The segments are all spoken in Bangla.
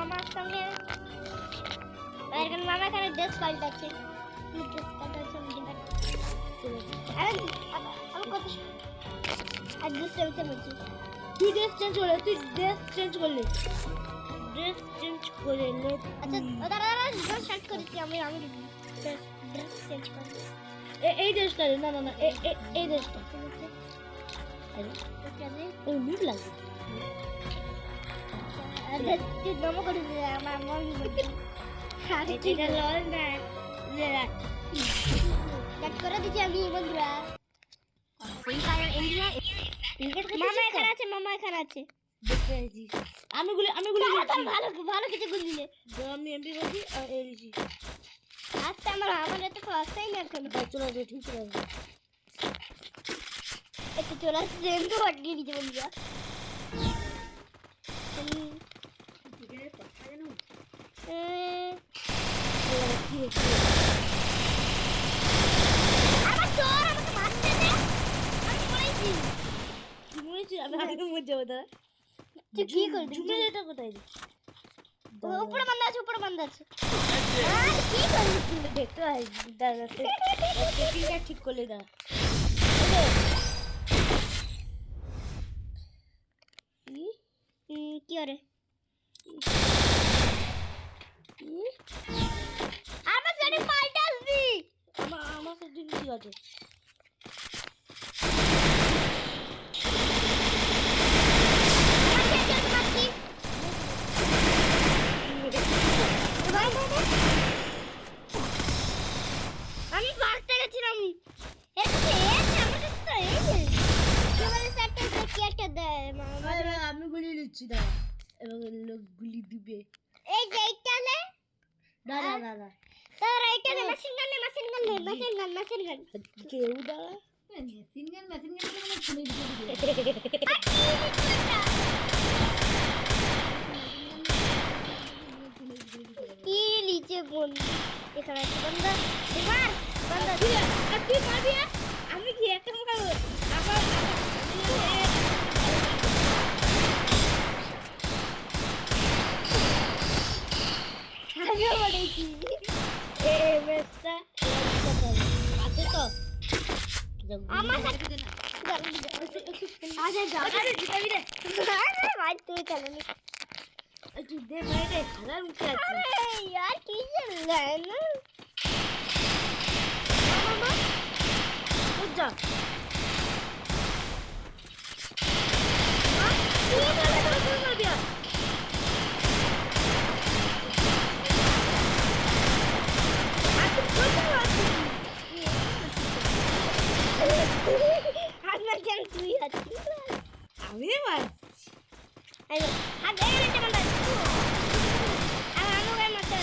মামার সঙ্গে। এখন মামা এখানে ড্রেস পাল্টাচ্ছে। ড্রেস পাল্টাচ্ছে আমি কত আর ড্রেস চেঞ্জ করছি তুই ড্রেস চেঞ্জ করলে তুই ড্রেস চেঞ্জ করলে। ড্রেস চেঞ্জ করলে আচ্ছা ও দাঁড়া দাঁড়া ড্রেস স্টার্ট করেছি আমি আমি ড্রেস চেঞ্জ করছি এ- এই ড্রেসটা না না না এই ড্রেসটা মিট লাগবে। করে দিচ্ছি আমি বন্ধুরা Fire India is মামা এখানে আছে মামা এখানে আছে। আমি গুলি আমি গুলি ভালো ভালো কিছু গুল দিলে আমি এমপি করছি আর এই দিচ্ছি আমার আমার এত ফাস্টাই না এখন। চলে আসবে ঠিক চলে আসবে। একটু চলে আসছে বন্ধুরা হুম, উম, এবার কি হচ্ছে? আমার চোর আমাকে মারছে যে আমি বলেছি কি মরেছি আমি দাদা তুই কি করবি ঝুমে যেটা কোথায় উপরে বান্ধা আছে উপরে বান্ধা আছে আর কি করবি তুই দেখতে দাদা সেটিংটা ঠিক করলে দাদা কি কি ওরে আমার সাথে পাল্টা আসবি আমার আমার সাথে ঠিক আছে আমার কে কে মারছি ভাই ভাই ভাই। আমি ভাগতে গেছিলাম এই তো এই যে আমাদের তো এই যে কি বলে স্যারটা তো কি একটা দেয় মা- আরে আমি দিচ্ছি দাদা এবং লোক গুলি দিবে। এই যে এইটা নে দাদা তোর এইটা নে। মেশিন গান নে মেশিন গান নে মেশিন গান মেশিন গান কেউ দাদা Single messing in কি নিচে বল এখানে একটা বন্ধ মার বন্ধ তুই মারবি? আমি কি একটা মারবো আমার আমার সাথে তুই আছিস আমি মারছি আর এই রে কেমন বাজছো আর আনো গায়ে মারতে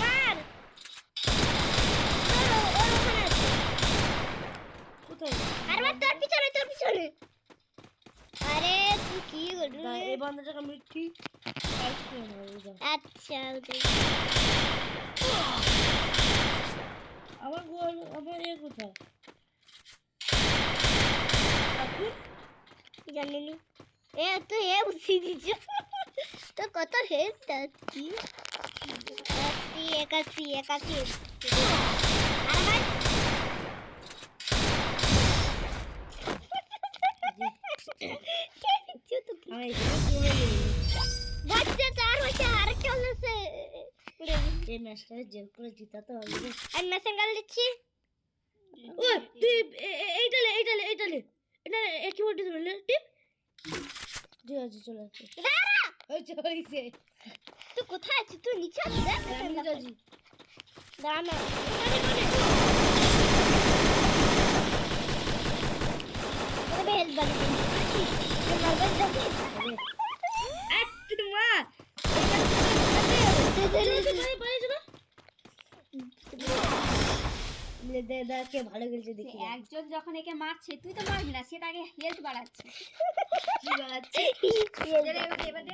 মার ওর ওখানে আছে কোথায় আর মার তোর পিছনে তোর পিছনে আরে তুই কি করলি এই বন্ধটাকে আমি ঠিক আচ্ছা আমার গোল, আমার এ কোথায়? কাকু জানি নি? এ তুই এ উঠি দিছ। তো কত হেল্প কি একাশি একাশি একাশি। আর তো বাচ্চা চার হয়েছে চলেছে এই ম্যাচটা জেল করে জিতাতে হবে। আমি মেশিন গাল দিচ্ছি। ও তুই এইটা লে এইটা লে এইটা লে এটা একই বটে ধরলে টিপ ঠিক আছে চলে আসছে ওই চলেছে তুই কোথায় আছিস তুই নিচে আছিস আমি যাচ্ছি দাঁড়া না বেশ ভালো এক তুই মার দে কে ভালো খেলছে দেখি। একজন যখন একে মারছে তুই তো মারবি না সে তাকে হেলথ বাড়াচ্ছে কি বাড়াচ্ছে এবার।